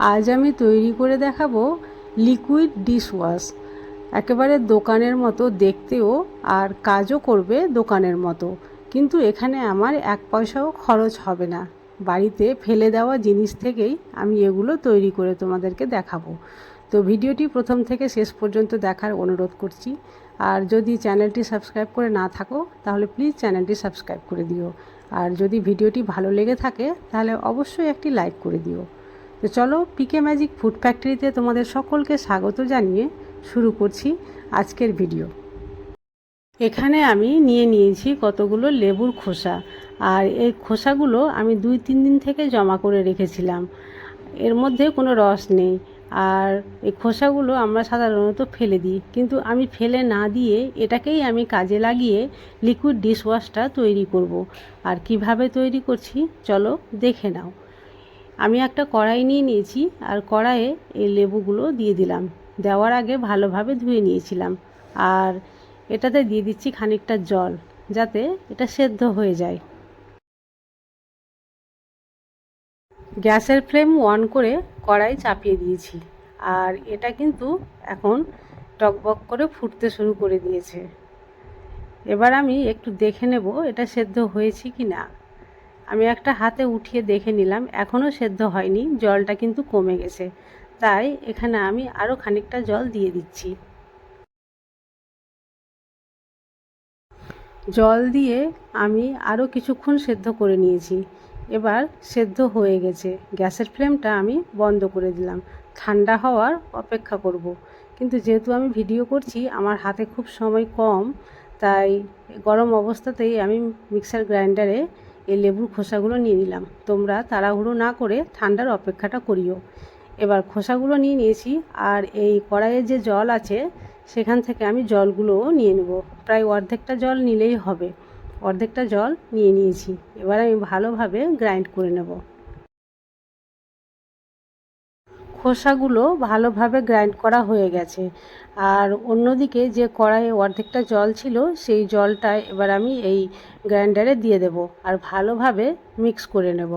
আজ আমি তৈরি করে দেখাবো লিকুইড ডিশওয়াশ একেবারে দোকানের মতো দেখতেও আর কাজও করবে দোকানের মতো। কিন্তু এখানে আমার এক পয়সাও খরচ হবে না। বাড়িতে ফেলে দেওয়া জিনিস থেকেই আমি এগুলো তৈরি করে তোমাদেরকে দেখাবো। তো ভিডিওটি প্রথম থেকে শেষ পর্যন্ত দেখার অনুরোধ করছি। আর যদি চ্যানেলটি সাবস্ক্রাইব করে না থাকো, তাহলে প্লিজ চ্যানেলটি সাবস্ক্রাইব করে দিও। আর যদি ভিডিওটি ভালো লেগে থাকে, তাহলে অবশ্যই একটি লাইক করে দিও। তো চলো পিকে ম্যাজিক ফুড ফ্যাক্টরিতে তোমাদের সকলকে স্বাগত জানিয়ে শুরু করছি আজকের ভিডিও এখানে আমি নিয়ে নিয়েছি কতগুলো লেবুর খোসা আর এই খোসাগুলো আমি দুই তিন দিন থেকে জমা করে রেখেছিলাম। এর মধ্যে কোনো রস নেই আর এই খোসাগুলো আমরা সাধারণত ফেলে দিই, কিন্তু আমি ফেলে না দিয়ে এটাকেই আমি কাজে লাগিয়ে লিকুইড ডিশওয়াশটা তৈরি করব। আর কীভাবে তৈরি করছি চলো দেখে নাও। আমি একটা কড়াই নিয়ে নিয়েছি আর কড়াইয়ে এই লেবুগুলো দিয়ে দিলাম। দেওয়ার আগে ভালোভাবে ধুয়ে নিয়েছিলাম আর এটাতে দিয়ে দিচ্ছি খানিকটা জল যাতে এটা সেদ্ধ হয়ে যায়। গ্যাসের ফ্লেম অন করে কড়াই চাপিয়ে দিয়েছি আর এটা কিন্তু এখন টকবক করে ফুটতে শুরু করে দিয়েছে। এবার আমি একটু দেখে নেব এটা সেদ্ধ হয়েছে কি না আমি একটা হাতে উঠিয়ে দেখে নিলাম এখনও সেদ্ধ হয়নি, জলটা কিন্তু কমে গেছে। তাই এখানে আমি আরও খানিকটা জল দিয়ে দিচ্ছি। জল দিয়ে আমি আরও কিছুক্ষণ সেদ্ধ করে নিয়েছি। এবার সেদ্ধ হয়ে গেছে। গ্যাসের ফ্লেমটা আমি বন্ধ করে দিলাম। ঠান্ডা হওয়ার অপেক্ষা করব। কিন্তু যেহেতু আমি ভিডিও করছি, আমার হাতে খুব সময় কম, তাই গরম অবস্থাতেই আমি মিক্সার গ্রাইন্ডারে এই লেবুর খোসাগুলো নিয়ে নিলাম। তোমরা তাড়াহুড়ো না করে ঠান্ডার অপেক্ষাটা করিও। এবার খোসাগুলো নিয়ে নিয়েছি আর এই কড়াইয়ে যে জল আছে, সেখান থেকে আমি জলগুলোও নিয়ে নেব। প্রায় অর্ধেকটা জল নিলেই হবে। অর্ধেকটা জল নিয়ে নিয়েছি। এবার আমি ভালোভাবে গ্রাইন্ড করে নেব। খোসাগুলো ভালোভাবে গ্রাইন্ড করা হয়ে গেছে। আর অন্যদিকে যে কড়াইয়ে অর্ধেকটা জল ছিল, সেই জলটা এবার আমি এই গ্রাইন্ডারে দিয়ে দেব আর ভালোভাবে মিক্স করে নেব।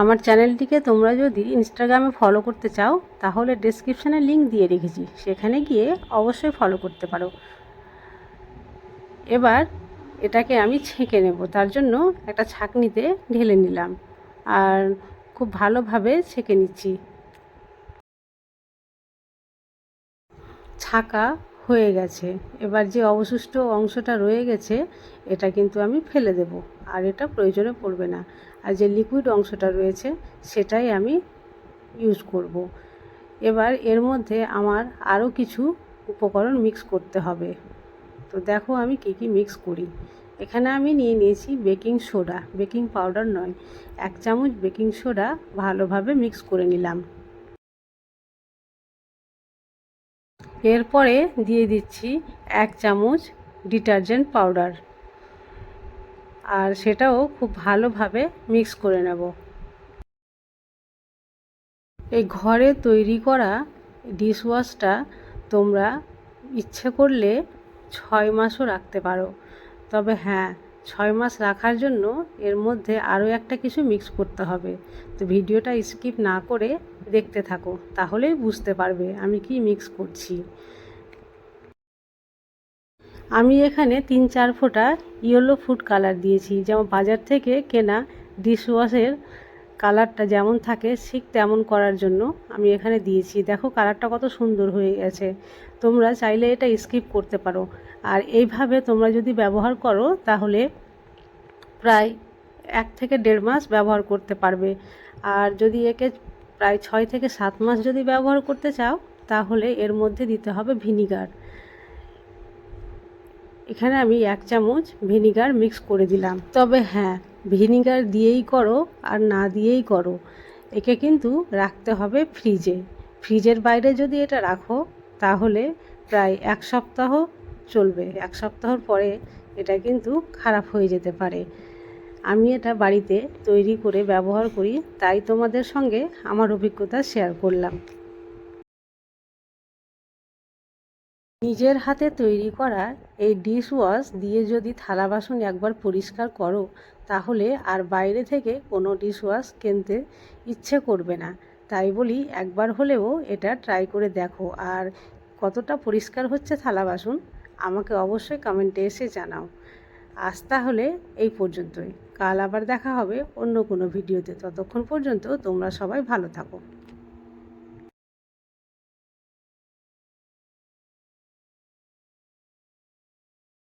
আমার চ্যানেলটিকে তোমরা যদি ইনস্টাগ্রামে ফলো করতে চাও, তাহলে ডেসক্রিপশানে লিঙ্ক দিয়ে রেখেছি। সেখানে গিয়ে অবশ্যই ফলো করতে পারো। এবার এটাকে আমি ছেঁকে নেব। তার জন্য একটা ছাঁকনিতে ঢেলে নিলাম আর খুব ভালোভাবে ছেঁকে নিচ্ছি। ছাকা হয়ে গেছে। এবার যে অবশিষ্ট অংশটা রয়ে গেছে, এটা কিন্তু আমি ফেলে দেব আর এটা প্রয়োজনে পড়বে না। আর যে লিকুইড অংশটা রয়েছে, সেটাই আমি ইউজ করব। এবার এর মধ্যে আমার আরও কিছু উপকরণ মিক্স করতে হবে। তো দেখো আমি কি কি মিক্স করি। এখানে আমি নিয়ে নিয়েছি বেকিং সোডা বেকিং পাউডার নয়, এক চামচ বেকিং সোডা ভালোভাবে মিক্স করে নিলাম। এরপরে দিয়ে দিচ্ছি এক চামচ ডিটারজেন্ট পাউডার আর সেটাও খুব ভালোভাবে মিক্স করে নেব। এই ঘরে তৈরি করা ডিশওয়াশটা তোমরা ইচ্ছে করলে ছয় মাসও রাখতে পারো। তবে হ্যাঁ ছয় মাস রাখার জন্য এর মধ্যে আরও একটা কিছু মিক্স করতে হবে। তো ভিডিওটা স্কিপ না করে দেখতে থাকো, তাহলেই বুঝতে পারবে আমি কি মিক্স করছি। আমি এখানে তিন চার ফোঁটা ইয়েলো ফুড কালার দিয়েছি, যেমন বাজার থেকে কেনা ডিশওয়াশের কালারটা যেমন থাকে, ঠিক তেমন করার জন্য আমি এখানে দিয়েছি। দেখো কালারটা কত সুন্দর হয়ে গেছে। তোমরা চাইলে এটা স্কিপ করতে পারো। আর এইভাবে তোমরা যদি ব্যবহার করো, তাহলে প্রায় এক থেকে দেড় মাস ব্যবহার করতে পারবে। আর যদি একে প্রায় ছয় থেকে সাত মাস যদি ব্যবহার করতে চাও, তাহলে এর মধ্যে দিতে হবে ভিনিগার। এখানে আমি এক চামচ ভিনিগার মিক্স করে দিলাম। তবে হ্যাঁ ভিনিগার দিয়েই করো আর না দিয়েই করো। একে কিন্তু রাখতে হবে ফ্রিজে। ফ্রিজের বাইরে যদি এটা রাখো, তাহলে প্রায় এক সপ্তাহ চলবে। এক সপ্তাহর পরে এটা কিন্তু খারাপ হয়ে যেতে পারে। আমি এটা বাড়িতে তৈরি করে ব্যবহার করি, তাই তোমাদের সঙ্গে আমার অভিজ্ঞতা শেয়ার করলাম। নিজের হাতে তৈরি করা এই ডিশ ওয়াশ দিয়ে যদি থালা বাসন একবার পরিষ্কার করো, তাহলে আর বাইরে থেকে কোনো ডিশ ওয়াশ কিনতে ইচ্ছে করবে না। তাই বলি একবার হলেও এটা ট্রাই করে দেখো। আর কতটা পরিষ্কার হচ্ছে থালা বাসন, আমাকে অবশ্যই কমেন্টে এসে জানাও। আজ তাহলে এই পর্যন্তই। কাল আবার দেখা হবে অন্য কোনো ভিডিওতে। ততক্ষণ পর্যন্ত তোমরা সবাই ভালো থাকো।